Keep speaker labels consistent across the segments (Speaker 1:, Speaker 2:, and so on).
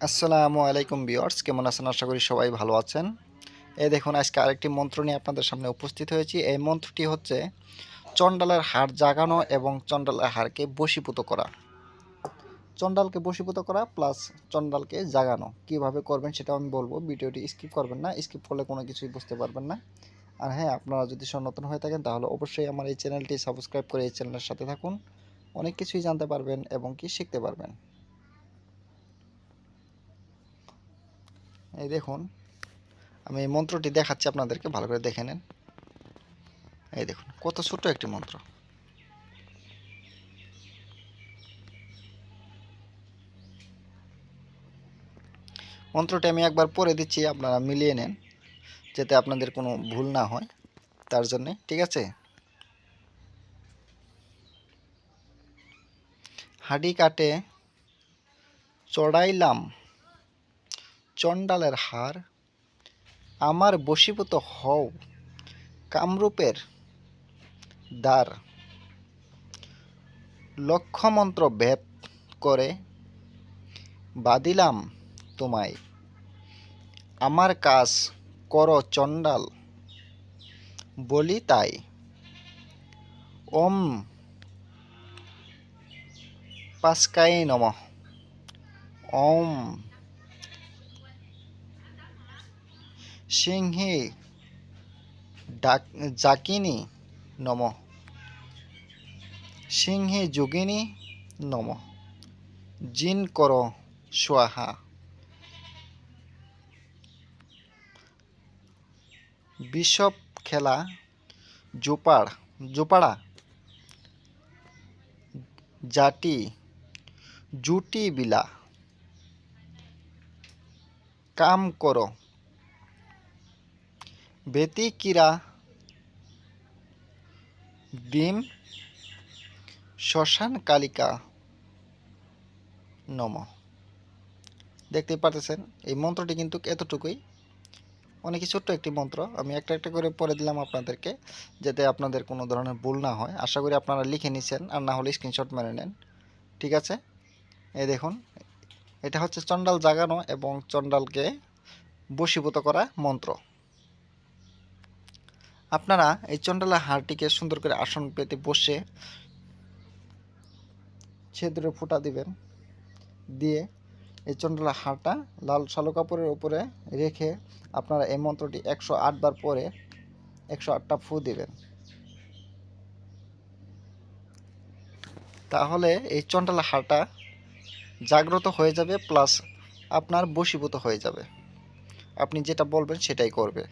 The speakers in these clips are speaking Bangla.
Speaker 1: আসসালামু আলাইকুম বিয়ার্স কেমন আছেন? আশা করি সবাই ভালো আছেন। এই দেখুন, আজকে আরেকটি মন্ত্র নিয়ে আপনাদের সামনে উপস্থিত হয়েছি। এই মন্ত্রটি হচ্ছে, চণ্ডালের হাড় জাগানো এবং চণ্ডালের হাড়কে বশীভূত করা। চণ্ডালকে বশীভূত করা প্লাস চণ্ডালকে জাগানো। কীভাবে করবেন সেটা আমি বলব। ভিডিওটি স্কিপ করবেন না, স্কিপ করলে কোনো কিছুই বুঝতে পারবেন না। আর হ্যাঁ আপনারা যদি নতুন হয়ে থাকেন, তাহলে অবশ্যই আমার এই চ্যানেলটি সাবস্ক্রাইব করে এই চ্যানেলের সাথে থাকুন। অনেক কিছুই জানতে পারবেন এবং কি শিখতে পারবেন। এই দেখুন, আমি এই মন্ত্রটি দেখাচ্ছি আপনাদেরকে, ভালো করে দেখে নেন। এই দেখুন, কত ছোট একটি মন্ত্র। মন্ত্রটি আমি একবার পরে দিচ্ছি, আপনারা মিলিয়ে নেন, যাতে আপনাদের কোনো ভুল না হয়, তার জন্যে, ঠিক আছে? হাডি কাটে চড়াইলাম। চণ্ডালের হার, আমার বশীভূত হও কামরূপের দ্বার। লক্ষ্যমন্ত্র ভেদ করে বাদিলাম তোমায়। আমার কাজ কর চণ্ডাল, বলি তাই। ওম পাস্কাই নম। ওম সিংহে ডাক, জাকিনী নম। সিংহে যোগিনী নম। জিন কর স্বাহা বিষব খেলা জোপাড়, জোপাড়া। জাটি, জুটি বিলা। কাম করো। ব্যতিকিরা ডিম, শ্মশান কালিকা, নম। দেখতে পারতেছেন, এই মন্ত্রটি কিন্তু এতটুকুই। অনেক ছোট্ট একটি মন্ত্র। আমি একটা একটা করে পড়ে দিলাম আপনাদেরকে, যাতে আপনাদের কোনো ধরনের ভুল না হয়। আশা করি আপনারা লিখে নিছেন, আর না হলে স্ক্রিনশট মেরে নেন। ঠিক আছে? এই দেখুন, এটা হচ্ছে চণ্ডাল জাগানো এবং চণ্ডালকে বশীভূত করা মন্ত্র। আপনারা এই চণ্ডালা হাড়টিকে সুন্দর করে আসন পেতে বসে ছেদরে ফুটা দিবেন। দিয়ে এই চণ্ডালা হাড়টা লাল শালু কাপড়ের উপরে রেখে আপনারা এই মন্ত্রটি একশো বার পরে একশো আটটা ফু দিবেন। তাহলে এই চণ্ডালা হাড়টা জাগ্রত হয়ে যাবে, প্লাস আপনার বশীভূত হয়ে যাবে। আপনি যেটা বলবেন সেটাই করবে।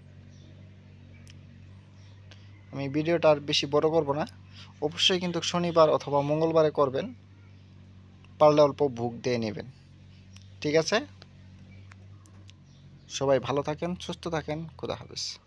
Speaker 1: আমি ভিডিওটা আর বেশি বড় করব না। অবশ্যই কিন্তু শনিবার অথবা মঙ্গলবারে করবেন। পারলে অল্প ভুগ দিয়ে নেবেন। ঠিক আছে? সবাই ভালো থাকেন, সুস্থ থাকেন। খুদা হাফিজ।